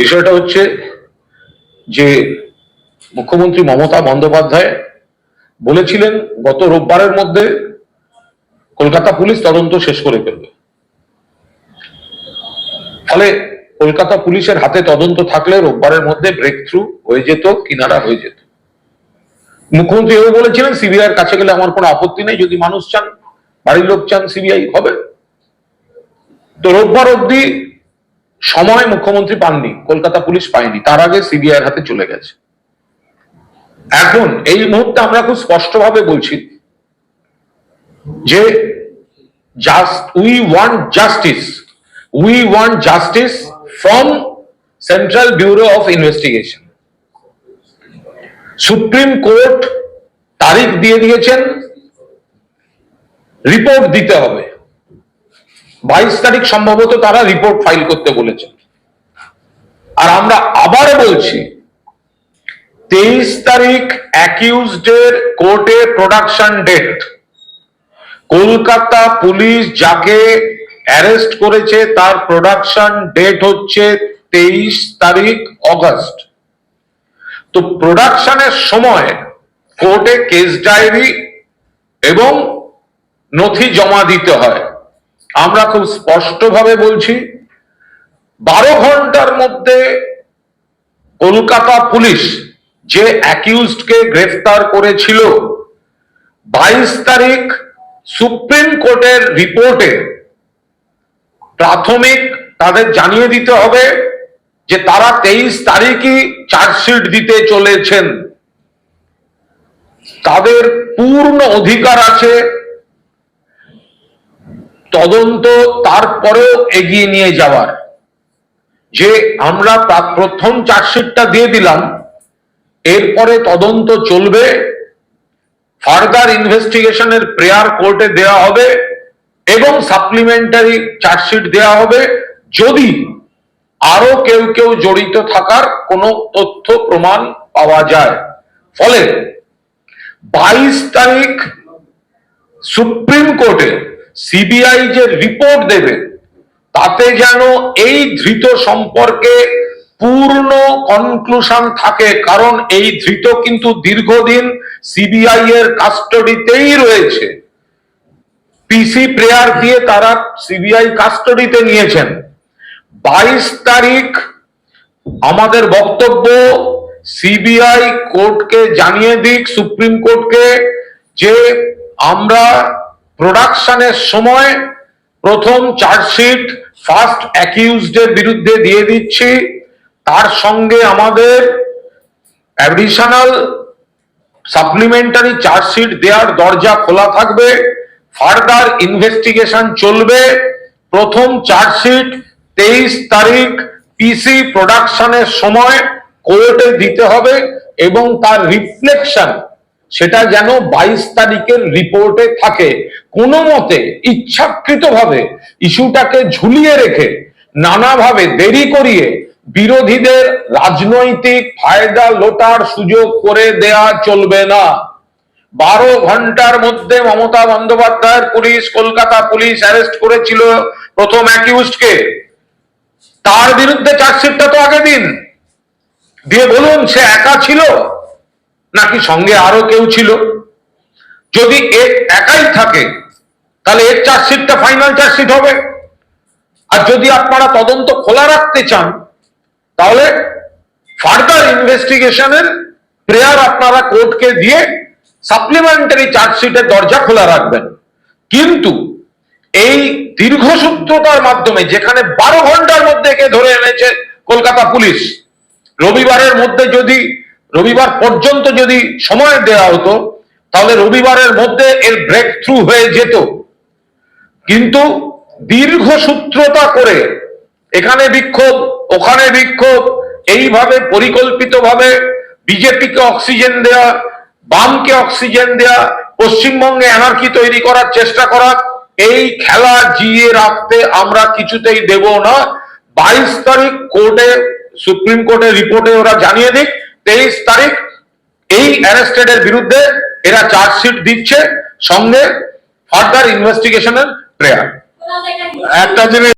বিষয়টা হচ্ছে যে মুখ্যমন্ত্রী মমতা বন্দ্যোপাধ্যায় বলেছিলেন, গত রোববারের মধ্যে কলকাতা পুলিশ তদন্ত শেষ করে ফেলবে। ফলে কলকাতা পুলিশের হাতে তদন্ত থাকলে রোববারের মধ্যে ব্রেক থ্রু হয়ে যেত, কিনারা হয়ে যেত। মুখ্যমন্ত্রী এও বলেছিলেন সিবিআই কাছে গেলে আমার কোনো আপত্তি নেই, যদি মানুষ চান, বাড়ির লোক চান, সিবিআই হবে। তো রোববার অব্দি সময় মুখ্যমন্ত্রী পাননি, কলকাতা পুলিশ পায়নি, তার আগে সিবিআই হাতে চলে গেছে। এখন এই মুহূর্তে আমরা খুব স্পষ্টভাবে বলছি যে just we want justice we want justice from central bureau of investigation supreme court তারিখ দিয়ে দিয়েছেন রিপোর্ট দিতে হবে। বাইশ তারিখ সম্ভবত তারা রিপোর্ট ফাইল করতে বলেছেন আর আমরা আবার বলছি, তেইশ তারিখ অ্যাকিউজডের কোর্টে প্রোডাকশন ডেট কলকাতা পুলিশ যাকে অ্যারেস্ট করেছে, তার প্রোডাকশন ডেট হচ্ছে তেইশ তারিখ অগস্ট। তো প্রোডাকশনের সময় কোর্টে কেস ডায়েরি এবং নথি জমা দিতে হয়। আমরা খুব স্পষ্টভাবে বলছি, বারো ঘণ্টার মধ্যে কলকাতা পুলিশ যে অ্যাকিউজডকে গ্রেফতার করেছিল, বাইশ তারিখ সুপ্রিম কোর্টের রিপোর্টে প্রাথমিক তাদের জানিয়ে দিতে হবে যে তারা তেইশ তারিখই চার্জশিট দিতে চলেছেন। তাদের পূর্ণ অধিকার আছে তদন্ত তারপরেও এগিয়ে নিয়ে যাওয়ার। যে আমরা প্রা- প্রথম চার্জশিটটা দিয়ে দিলাম, এরপরে তদন্ত চলবে, ফার্দার ইনভেস্টিগেশনের প্রেয়ার কোর্টে দেওয়া হবে এবং সাপ্লিমেন্টারি চার্জশিট দেওয়া হবে। যদি আরও কেউ কেউ জড়িত থাকার কোনো তথ্য প্রমাণ পাওয়া যায়। ফলে বাইশ তারিখ সুপ্রিম কোর্টে সিবিআই যে রিপোর্ট দেবে, তাতে যেন এই ধৃত সম্পর্কে পূর্ণ কনক্লুশন থাকে, কারণ এই ধৃত কিন্তু দীর্ঘদিন সিবিআই এর কাস্টডিতেই রয়েছে। পিসি প্রেয়ার দিয়ে তারা সিবিআই কাস্টডিতে নিয়েছেন। বাইশ তারিখ আমাদের বক্তব্য, সিবিআই কোর্টকে জানিয়ে দিক, সুপ্রিম কোর্টকে, যে আমরা প্রোডাকশনের সময় প্রথম চার্জশিট ফার্স্ট অ্যাকিউজডের বিরুদ্ধে দিয়ে দিচ্ছি। তার সঙ্গে আমাদের অ্যাডিশনাল সাপ্লিমেন্টারি চার্জশিট দেওয়ার দরজা খোলা থাকবে। ফার্দার ইনভেস্টিগেশন চলবে। প্রথম চার্জশিট তেইশ তারিখ পিসি প্রোডাকশনের সময় কোর্টে দিতে হবে এবং তার রিফ্লেকশন সেটা যেন বাইশ তারিখের রিপোর্টে থাকে। কোনো মতে ইচ্ছাকৃতভাবে ইস্যুটাকে ঝুলিয়ে রেখে, নানাভাবে দেরি করিয়ে বিরোধীদের রাজনৈতিক ফায়দা লোটার সুযোগ করে দেয়া চলবে না। বারো ঘণ্টার মধ্যে মমতা বন্দ্যোপাধ্যায়ের পুলিশ কলকাতা পুলিশ অ্যারেস্ট করেছিল প্রথম অ্যাকিউজকে তার বিরুদ্ধে চার্জশিটটা তো আগে দিন। দিয়ে বলুন, সে একা ছিল? নাকি সঙ্গে আরও কেউ ছিল? যদি এ একাই থাকে, তাহলে এর চার্জশিটটা ফাইনাল চার্জশিট হবে। আর যদি আপনারা তদন্ত খোলা রাখতে চান, তাহলে ফার্দার ইনভেস্টিগেশনের প্রেয়ার আপনারা কোর্টকে দিয়ে সাপ্লিমেন্টারি চার্জশিটের দরজা খোলা রাখবেন। কিন্তু এই দীর্ঘসূত্রতার মাধ্যমে, যেখানে বারো ঘণ্টার মধ্যে একে ধরে এনেছে কলকাতা পুলিশ, রবিবারের মধ্যে যদি রবিবার পর্যন্ত যদি সময় দেওয়া হতো, তাহলে রবিবারের মধ্যে এর ব্রেক থ্রু হয়ে যেত। কিন্তু দীর্ঘসূত্রতা করে, এখানে বিক্ষোভ, ওখানে বিক্ষোভ, এইভাবে পরিকল্পিতভাবে বিজেপিকে অক্সিজেন দেয়া, বামকে অক্সিজেন দেয়া, পশ্চিমবঙ্গে এনার্কি তৈরি করার চেষ্টা করা, এই খেলা জিয়ে রাখতে আমরা কিছুতেই দেব না। বাইশ তারিখ কোর্টে, সুপ্রিম কোর্টের রিপোর্টে ওরা জানিয়ে দিক। তেইশ তারিখ এই অ্যারেস্টেড এর বিরুদ্ধে এরা চার্জশিট দিচ্ছে সঙ্গে ফার্দার ইনভেস্টিগেশনের প্রেয়ার একটা জিনিস